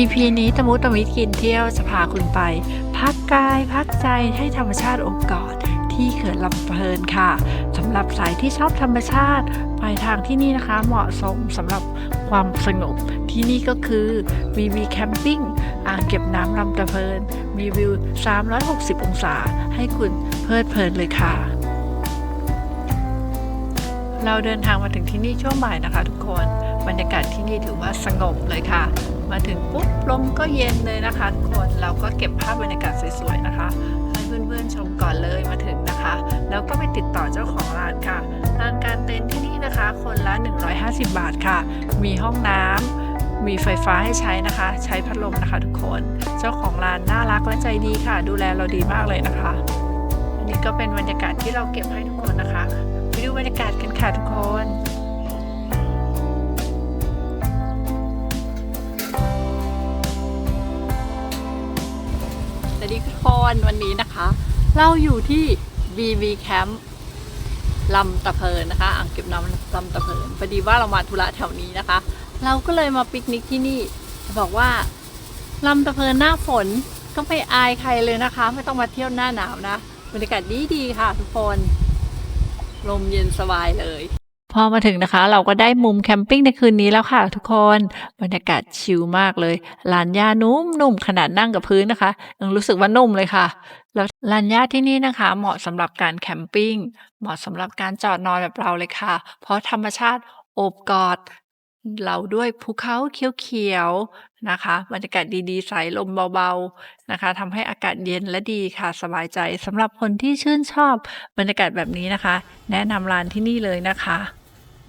EP นี้ตะมุตะมิกินเที่ยวจะพาคุณไป พักกายพักใจให้ธรรมชาติอบกอดที่เขื่อนลำเพลินค่ะสำหรับสายที่ชอบธรรมชาติไปทางที่นี่นะคะ เหมาะสมสำหรับความสงบที่นี่ก็คือ VV Camping อ่างเก็บน้ำลำตะเพลิน มีวิว 360 องศา ให้คุณเพลิดเพลินเลยค่ะ เราเดินทางมาถึงที่นี่ช่วงบ่ายนะคะทุกคน บรรยากาศที่นี่ถือว่าสงบเลยค่ะ มาถึงปุ๊บลมก็เย็นเลยนะคะทุกคนเราก็เก็บภาพบรรยากาศสวยๆนะคะให้เพื่อนๆชมก่อนเลยมาถึงนะคะ แล้วก็ไปติดต่อเจ้าของร้านค่ะร้านการเต็นท์ที่นี่นะคะ คนละ 150 บาทค่ะ มีห้องน้ำมีไฟฟ้าให้ใช้นะคะ ใช้พัดลมนะคะ ทุกคนเจ้าของร้านน่ารักและใจดีค่ะ ดูแลเราดีมากเลยนะคะ อันนี้ก็เป็นบรรยากาศที่เราเก็บให้ทุกคนนะคะไปดูบรรยากาศกันค่ะทุกคน คนวันนี้นะคะ เราอยู่ที่ BB Camp ลำตะเพินนะคะ อ่างเก็บน้ำลำตะเพินพอดีว่าเรามาธุระแถวนี้นะคะ เราก็เลยมาปิกนิกที่นี่จะบอกว่าลำตะเพินหน้าฝนก็ไม่อายใครเลยนะคะ ไม่ต้องมาเที่ยวหน้าหนาวนะบรรยากาศดีดีค่ะทุกคน ลมเย็นสบายเลย อมาถึงนะคะ เราก็ได้มุมแคมปิ้งในคืนนี้แล้วค่ะทุกคนบรรยากาศชิลมากเลยลานหญ้านุ่มๆขนาดนั่งกับพื้นนะคะยังรู้สึกว่านุ่มเลยค่ะแล้วลานหญ้าที่นี่นะคะ เหมาะสำหรับการแคมปิ้งเหมาะสำหรับการจอดนอนแบบเราเลยค่ะ เพราะธรรมชาติโอบกอดเราด้วยภูเขาเขียวๆนะคะบรรยากาศดีๆสายลมเบาๆนะคะทำให้อากาศเย็นและดีค่ะ สบายใจสำหรับคนที่ชื่นชอบบรรยากาศแบบนี้นะคะ แนะนำร้านที่นี่เลยนะคะ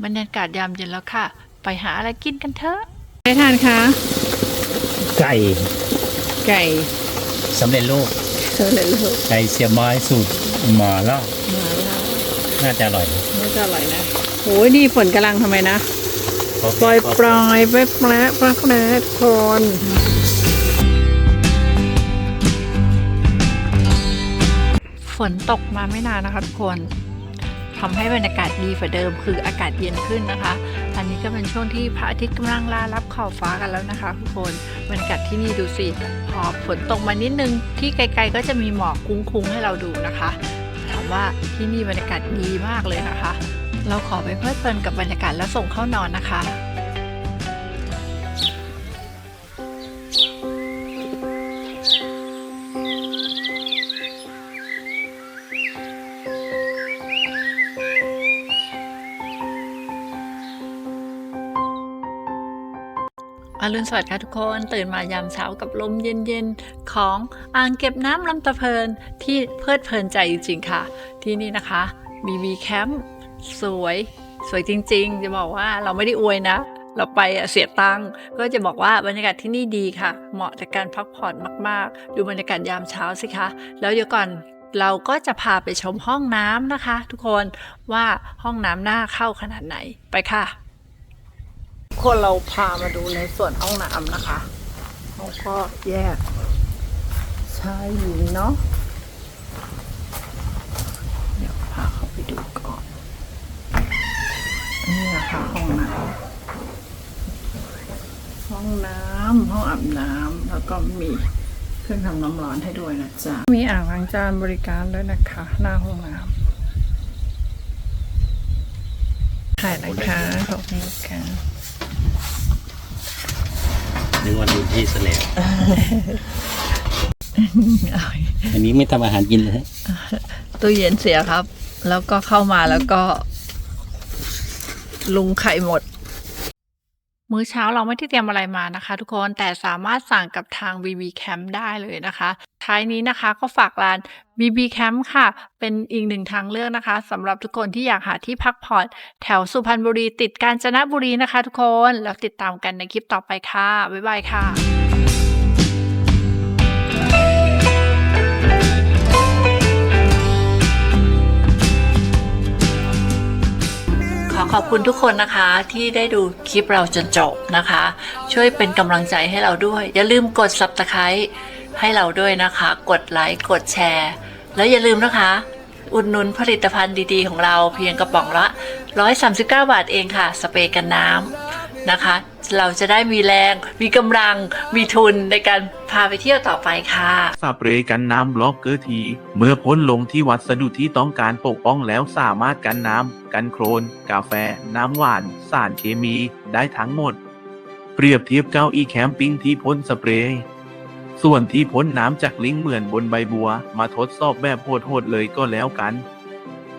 บรรยากาศยามเย็นแล้วค่ะ ไปหาอะไรกินกันเถอะไปทานคะไก่ไก่สำเร็จรูปเธอเลยลูกไก่เสียบไม้สูตรหมาล่ามาแล้วน่าจะอร่อยนะน่าจะอร่อยนะโอ้ยนี่ฝนกำลังทำไมนะเพราะปล่อยปล่อยไปแปลปลาแปลทุกคนฝนตกมาไม่นานนะคะทุกคน ทำให้บรรยากาศดีกว่าเดิม คืออากาศเย็นขึ้นนะคะ อันนี้ก็เป็นช่วงที่พระอาทิตย์กำลังลารับขอบฟ้ากันแล้วนะคะทุกคนบรรยากาศที่นี่ดูสิพอฝนตกมานิดนึง ที่ไกลๆก็จะมีหมอกคุ้งๆให้เราดูนะคะถามว่าที่นี่บรรยากาศดีมากเลยนะคะ เราขอไปเพลิดเพลินกับบรรยากาศแล้วส่งเข้านอนนะคะ รุณสวัสดิ์ค่ะทุกคนตื่นมายามเช้ากับลมเย็นๆ ของอ่างเก็บน้ำลำตะเพินที่เพลิดเพลินใจจริงๆค่ะ ที่นี่นะคะ BB Camp สวย สวยจริงๆ จะบอกว่าเราไม่ได้อวยนะ เราไปเสียตังก็จะบอกว่าบรรยากาศที่นี่ดีค่ะ เหมาะจากการพักผ่อนมากๆ ดูบรรยากาศยามเช้าสิคะ แล้วเดี๋ยวก่อนเราก็จะพาไปชมห้องน้ำนะคะ ทุกคนว่าห้องน้ำน่าเข้าขนาดไหนไปค่ะ คนเราพามาดูในส่วนห้องน้ำนะคะเขาก็แยกชายหญิงเนาะเดี๋ยวพาเขาไปดูก่อน นี่นะคะห้องน้ำห้องน้ำห้องอาบน้ำแล้วก็มีเครื่องทำน้ำร้อนให้ด้วยนะจ๊ะ มีอ่างล้างจานบริการด้วยนะคะ หน้าห้องน้ำถ่ายนะคะขอบคุณค่ะ นึกว่าดูที่แสลงเอาอันนี้ไม่ทำอาหารกินเลยฮะตู้เย็นเสียครับ แล้วก็เข้ามาแล้วก็ ลุงไข่หมด มื้อเช้าเราไม่ได้เตรียมอะไรมานะคะ ทุกคนแต่สามารถสั่งกับทาง BB Camp ได้เลยนะคะท้ายนี้นะคะก็ฝากร้าน BB Camp ค่ะ เป็นอีกหนึ่งทางเลือกนะคะสำหรับทุกคนที่อยากหาที่พักผ่อนแถวสุพรรณบุรีติดกาญจนบุรีนะคะทุกคน แล้วติดตามกันในคลิปต่อไปค่ะ บ๊ายบายค่ะขอขอบคุณทุกคนนะคะที่ได้ดูคลิปเราจนจบนะคะ ช่วยเป็นกำลังใจให้เราด้วย อย่าลืมกด subscribe ให้เราด้วยนะคะ กดไลค์กดแชร์ แล้วอย่าลืมนะคะ อุดหนุนผลิตภัณฑ์ดีๆ ของเราเพียงกระป๋องละ 139 บาทเองค่ะ สเปรย์กันน้ำนะคะ เราจะได้มีแรง มีกำลัง มีทุนในการพาไปเที่ยวต่อไปค่ะสเปรย์กันน้ำบล็อกเกอร์ที เมื่อพ่นลงที่วัสดุที่ต้องการปกป้องแล้วสามารถกันน้ำกันโครนกาแฟ น้ำหวาน สารเคมีได้ทั้งหมด เปรียบเทียบเก้าอี้แคมปิ้งที่พ่นสเปรย์ ส่วนที่พ้นน้ำจากลิงเหมือนบนใบบัว มาทดสอบแบบโหดๆเลยก็แล้วกัน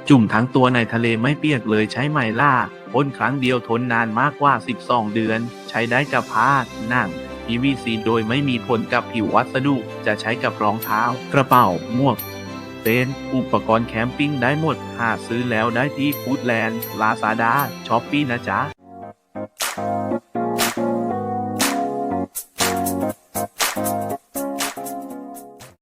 จุ่มทั้งตัวในทะเลไม่เปียกเลยใช้ไหมล่าพ่นครั้งเดียวทนนานมากกว่า 12 เดือน ใช้ได้กับผ้าหนัง PVC โดยไม่มีผลกับผิววัสดุ จะใช้กับรองเท้า กระเป๋า หมวก เต็นท์อุปกรณ์แคมปิ้งได้หมด หาซื้อแล้วได้ที่ฟู้ดแลนด์ลาซาด้าช้อปปี้นะจ๊ะ